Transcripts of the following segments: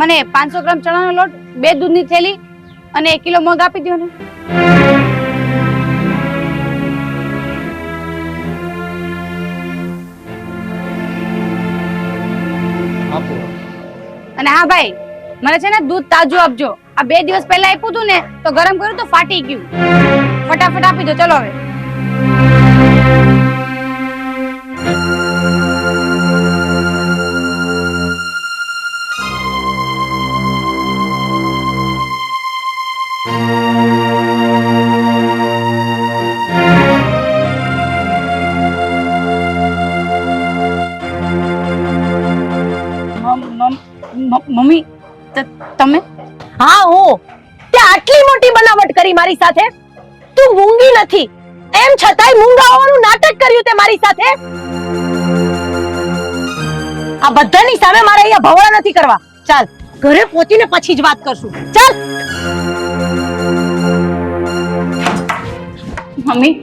મને પાંચસો ગ્રામ ચણાનો લોટ બે દૂધની થેલી અને એક કિલો મગ આપી દો ને. અને હા ભાઈ મને છે ને દૂધ તાજું આપજો. આ બે દિવસ પહેલા આપ્યું હતું ને તો ગરમ કર્યું તો ફાટી ગયું. ફટાફટ આપી દો ચલો હવે. આટલી મોટી બનાવટ કરી મારી સાથે? તું મૂંગી નથી. એમ છતાંય મૂંગા હોવાનું નાટક કર્યું તે મારી સાથે? આ બધાની સામે મારે અહીંયા ભવળા નથી કરવા. ચાલ ઘરે પહોંચીને પછી જ વાત કરશું. ચાલ! મમ્મી.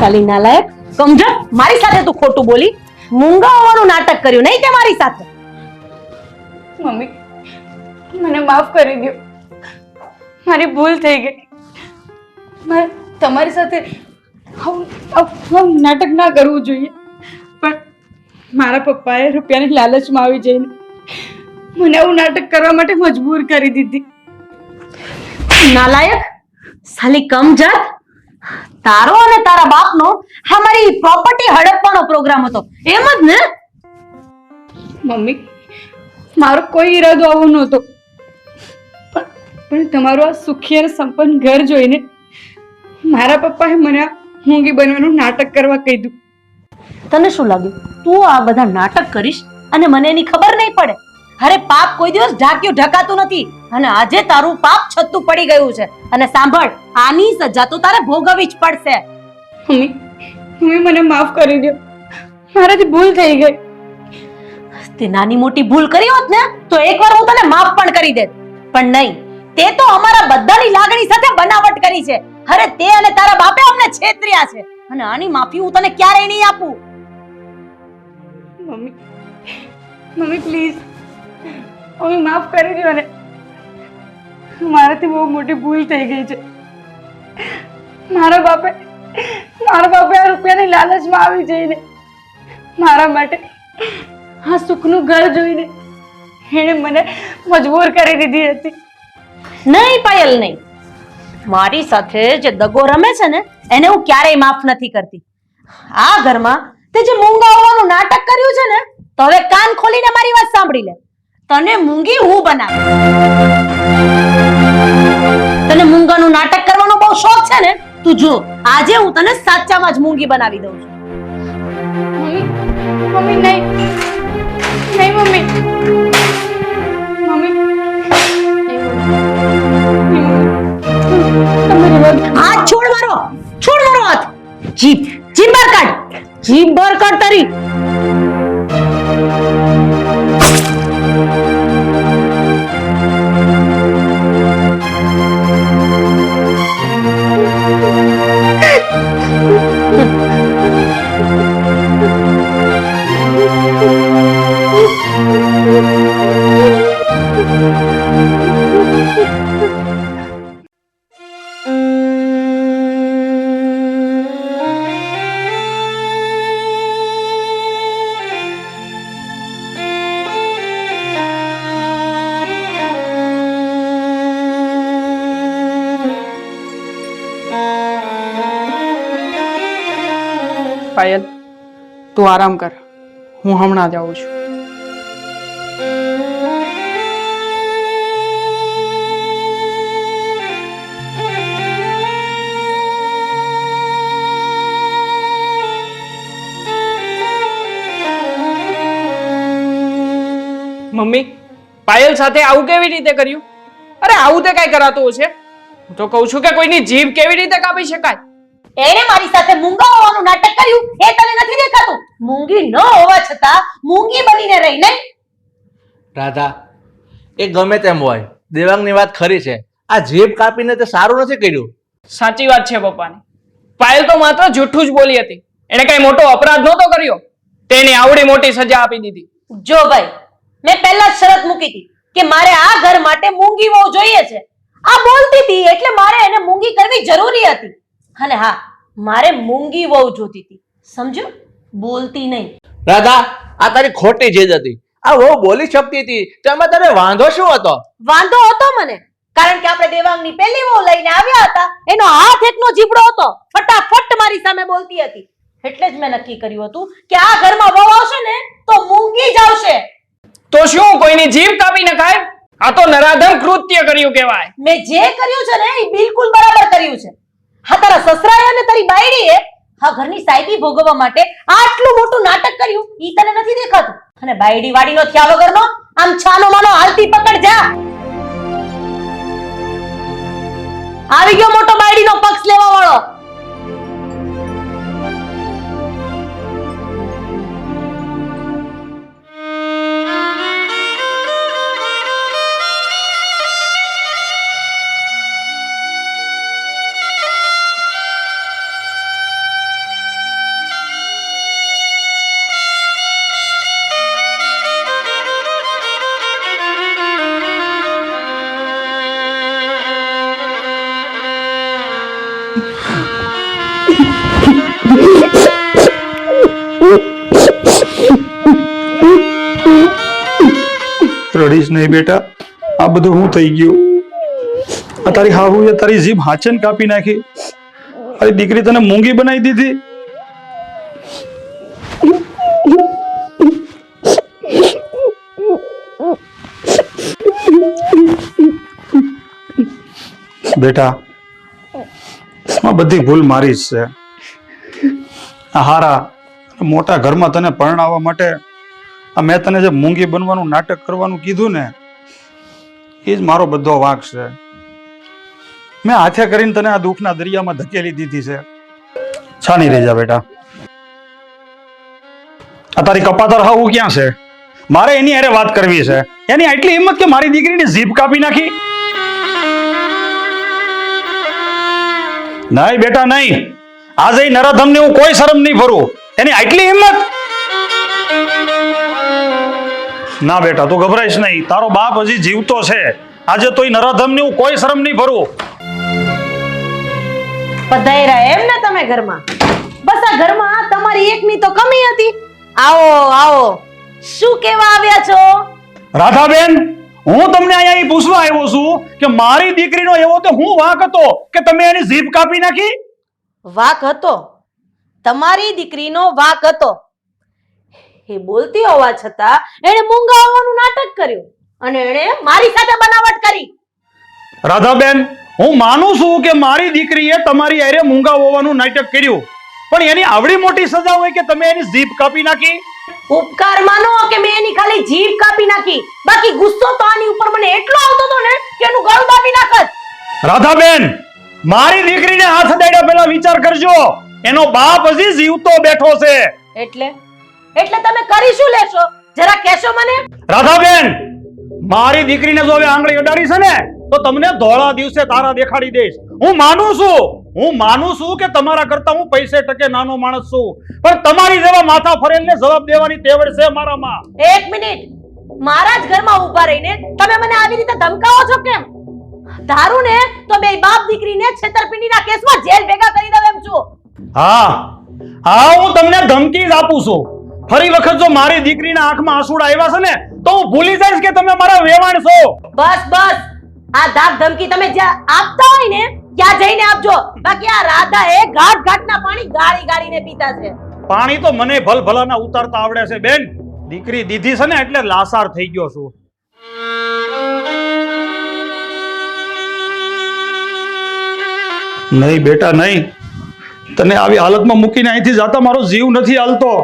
ખાલી નાલાયક સમજો મારી સાથે તું ખોટું બોલી. મૂંગા હોવાનું નાટક કર્યું નહીં તે મારી સાથે? મમ્મી મને માફ કરી દો મારી ભૂલ થઈ ગઈ. મારે તમારી સાથે આવું નાટક ના કરવું જોઈએ. પણ મારા પપ્પાએ રૂપિયાની લાલચમાં આવી જઈને મને આવું નાટક કરવા માટે મજબૂર કરી દીધી. નાલાયક સાલી કમજાત તારો અને તારા બાપનો હા મારી પ્રોપર્ટી હડપવાનો પ્રોગ્રામ હતો. એમ જ ને? મમ્મી મારો કોઈ ઈરાદો આવો નહોતો. પણ તમારું આ સુખી અને સંપન્ન ઘર જોઈને મારા પપ્પાએ મને મૂંગી બનવાનું નાટક કરવા કીધું તને શું લાગ્યું? તું આ બધા નાટક કરીશ અને મને એની ખબર નહીં પડે? અરે પાપ કોઈ દિવસ ઢાંક્યું ઢકાતું નથી. અને આજે તારું પાપ છતું પડી ગયું છે. અને સાંભળ આની સજા તો તારે ભોગવવી જ પડશે. મમ્મી મમ્મી મને માફ કરી દો. મારાથી ભૂલ થઈ ગઈ. તે નાની મોટી ભૂલ કરી હોત ને તો એકવાર હું તને માફ પણ કરી દેત. પણ નહીં તે તો અમારા બધાની લાગણી સાથે બનાવટ કરી છે. અરે તે અને તારા બાપે અમને છેતર્યા છે. અને આની માફી હું તને ક્યારેય નહીં આપું. મમ્મી મમ્મી પ્લીઝ મમ્મી, માફ કરી દો ને. મારાથી બહુ મોટી ભૂલ થઈ ગઈ છે. મારા બાપે મારા બાપે આ રૂપિયાની લાલચમાં આવી જઈને મારા માટે આ સુખનું ઘર જોઈને એણે મને મજબૂર કરી દીધી હતી. નહીં, પાયલ નહીં. મારી સાથે જે દગો રમે છે ને, એને હું ક્યારેય માફ નથી કરતી. આ ઘરમાં તે જે મૂંગા હોવાનું નાટક કર્યું છે ને, તો હવે કાન ખોલીને મારી વાત સાંભળી લે. તને મૂંગી હું બનાવીશ તને મૂંગાનું નાટક કરવાનો બહુ શોખ છે ને, તું જો, આજે હું તને સાચામાં જ મૂંગી બનાવી દઉં છું. મમ્મી મમ્મી, નહીં. નહીં, મમ્મી. હાથ છોડ મારો છોડ મારો હાથ. જીભ જીભ બહાર કાઢ જીભ બહાર કાઢ તારી. પાયલ, તું આરામ કર. હું હમણાં જાઉં છું. મમ્મી, પાયલ સાથે આવું કેવી રીતે કર્યું? અરે આવું તે કઈ કરાતું હશે. હું તો કહું છું કે કોઈની જીભ કેવી રીતે કાપી શકાય? એણે મારી સાથે મૂંગા હોવાનું નાટક કર્યું એ તને નથી દેખાતું? મૂંગી ન હોવા છતાં મૂંગી બનીને રહીને રાધા એ ગમે તેમ હોય દેવાંગની વાત ખરી છે. આ જીભ કાપીને તે સારું નથી કર્યું. સાચી વાત છે પપ્પાની. પાયલ તો માત્ર જૂઠું જ બોલી હતી. એને કઈ મોટો અપરાધ નહોતો કર્યો. તેને આવડી મોટી સજા આપી દીધી. જો ભાઈ મેં પહેલા જ શરત મૂકી હતી કે મારે આ ઘર માટે મૂંગી વહુ જોઈએ છે. આ બોલતી હતી એટલે મારે એને મૂંગી કરવી જરૂરી હતી. અને હા મારે મૂંગી વહુ જોતી હતી. સમજો બોલતી નહીં. રાધા આ તારી ખોટી જીદ હતી. આ બહુ બોલી શકતી હતી તેમાં તને વાંધો શું હતો? વાંધો હતો મને કારણ કે આપણે દેવાંગની પહેલી વહુ લઈને આવ્યા હતા. એનો હાથ એકનો જીબડો હતો. ફટાફટ મારી સામે બોલતી હતી. એટલે જ મેં નક્કી કર્યું હતું કે આ ઘરમાં વહુ આવશે ને તો મૂંગી જ આવશે. તો શું કોઈની જીભ કાપી નખાય? આ તો નરાધમ કૃત્ય કર્યું કહેવાય. મેં જે કર્યું છે ને એ બિલકુલ બરાબર કર્યું છે. હા, તારા સસરાએ અને તારી બાયડીએ હા, ઘરની સાહેબી ભોગવવા માટે આટલું મોટું નાટક કર્યું. ઈ તને નથી દેખાતું. અને બાયડી વાડીનો થયા વગરનો આમ છાનો માનો હાલતી પકડ જા. આવી ગયો મોટો બાયડીનો પક્ષ લેવા વાળો રડીશ નહીં બેટા, આ બધું હું થઈ ગયું. આ તારી હાહુ એ તારી જીભ હાચન કાપી નાખી. તારી દીકરી તને મૂંગી બનાવી દીધી. બેટા, આ બધી ભૂલ મારી જ છે. હારા મોટા ઘરમાં તને પરણાવવા માટે આ મેં તને જે મૂંગી બનવાનું નાટક કરવાનું કીધું ને, એ જ મારો બધો વાંક છે. મેં હાથે કરીને તને આ દુઃખના દરિયામાં ધકેલી દીધી છે. છાની રહી બેટા. આ તારી કપાતર હાવું ક્યાં છે? મારે એની હારે વાત કરવી છે. એની આટલી હિંમત કે મારી દીકરીની જીભ કાપી નાખી? નહીં બેટા, નહીં. આજે નરાધમને હું કોઈ શરમ નહીં ભરું. એની આટલી હિંમત? ના બેટા તું ગભરાઈશ નહીં. તારો બાપ હજી જીવતો છે. આજે તોય નરાધમ હું કોઈ શરમ નહીં ભરું. પધાર્યા એમ ને તમે ઘરમાં? બસ આ ઘરમાં તમારી એકની તો કમી હતી. આવો આવો. શું કેવા આવ્યા છો? રાધાબેન હું તમને અહીંયા પૂછવા આવ્યો છું કે મારી દીકરીનો એવો તો હું વાક હતો કે તમે એની જીભ કાપી નાખી? વાક હતો? તમારી દીકરીનો વાક હતો. એ બોલતી હોવા છતાં એણે મૂંગા હોવાનું નાટક કર્યું અને એણે મારી સાથે બનાવટ કરી. રાધાબેન હું માનું છું કે મારી દીકરીએ તમારી આરે મૂંગા હોવાનું નાટક કર્યું. પણ એની આવડી મોટી સજા હોય કે તમે એની જીભ કાપી નાખી? ઉપકાર માનો કે મેં એની ખાલી જીભ કાપી નાખી. બાકી ગુસ્સો તો આની ઉપર મને એટલો આવતો હતો ને કે એનું ગળું કાપી નાખત. રાધાબેન મારી દીકરીને હાથ દાડ્યા પહેલા વિચાર કરજો. એનો બાપ હજી જીવતો બેઠો છે. એટલે? એટલે તમે કરી શું લેશો? જરા કહેશો મને? રાધાબેન મારી દીકરીને જો હવે આંગળી અડાડી છે ને તો તમને ધોળા દિવસે તારા દેખાડી દઈશ. હું માનું છું હું માનું છું કે તમારા કરતા હું પૈસે ટકે નાનો માણસ છું. પણ તમારી જેવા માથા ફરેલને જવાબ દેવાની તેવડ છે મારામાં. એક મિનિટ. મારા જ ઘરમાં ઊભા રહીને તમે મને આવી રીતે ધમકાવો છો કેમ? ધારું ને તો બે બાપ દીકરીને છેતરપિંડીના કેસમાં જેલ ભેગા કરી દઉં એમ છું. હા. હા હું તમને ધમકી જ આપું છું. ફરી વખત જો મારી દીકરીના આંખમાં આંસુડા આવ્યા છે ને તો હું ભૂલી જઈશ કે તમે મારા વેવાણ છો. બસ બસ. આ ધાક ધમકી તમે જ્યાં આપતા હોય ને ત્યાં જઈને આપજો. બાકી આ રાધા એ ઘાટ ઘાટના પાણી ગાળી ગાળીને પીતા છે. પાણી તો મને ભલ ભલાના ઉતારતા આવડે છે બેન. દીકરી દીધી છે ને એટલે લાસાર થઈ ગયો છું. નહીં બેટા નહીં. તને આવી હાલતમાં મૂકીને અહીંથી જાતા મારો જીવ નથી હાલતો.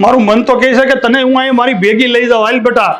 મારું મન તો કહે છે કે તને હું અહીં મારી ભેગી લઈ જાઉં. હાલ બેટા.